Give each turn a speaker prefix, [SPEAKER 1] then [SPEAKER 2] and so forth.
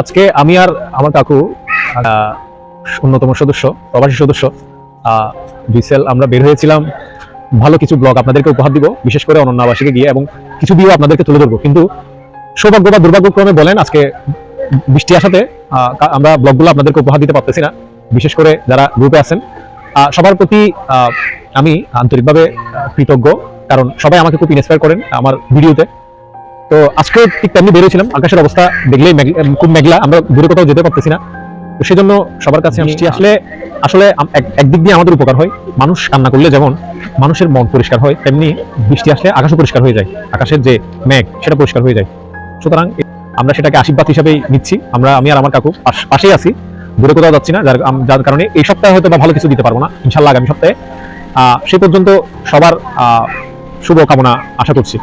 [SPEAKER 1] আজকে আমি আর আমার কাকু অন্যতম সদস্য, প্রবাসী সদস্য বিসেল, আমরা বের হয়েছিলাম। ভালো কিছু ব্লগ আপনাদেরকে উপহার দিব, বিশেষ করে অনন্য গিয়ে, এবং কিছু দিয়েও আপনাদেরকে তুলে ধরবো। কিন্তু সৌভাগ্য বা দুর্ভাগ্যক্রমে বলেন, আজকে বৃষ্টি আসাতে আমরা ব্লগগুলো আপনাদেরকে উপহার দিতে পারতেছি না। বিশেষ করে যারা গ্রুপে আছেন সবার প্রতি আমি আন্তরিকভাবে কৃতজ্ঞ। কারণ সবাই আমাকে খুব ইন্সপায়ার করেন আমার ভিডিওতে তো আজকে ঠিক তেমনি বেরিয়েছিলাম। আকাশের অবস্থা দেখলেই খুব মেঘলা। আমরা দূরে কোথাও যেতে পারতেছি না। তো সেজন্য সবার কাছে বৃষ্টি আসলে আসলে একদিক দিয়ে আমাদের উপকার হয়। মানুষ কান্না করলে যেমন মানুষের মন পরিষ্কার হয় তেমনি বৃষ্টি আসলে আকাশও পরিষ্কার হয়ে যায়। আকাশের যে মেঘ সেটা পরিষ্কার হয়ে যায়। সুতরাং আমরা সেটাকে আশীর্বাদ হিসাবেই নিচ্ছি। আমরা আমি আর আমার কাকু পাশেই আছি। দূরে কোথাও যাচ্ছি না। যার যার কারণে এই সপ্তাহে হয়তো বা ভালো কিছু দিতে পারব না। ইনশাল্লাহ আগামী সপ্তাহে। আহ, সে পর্যন্ত সবার আহ, শুভ কামনা আশা করছি।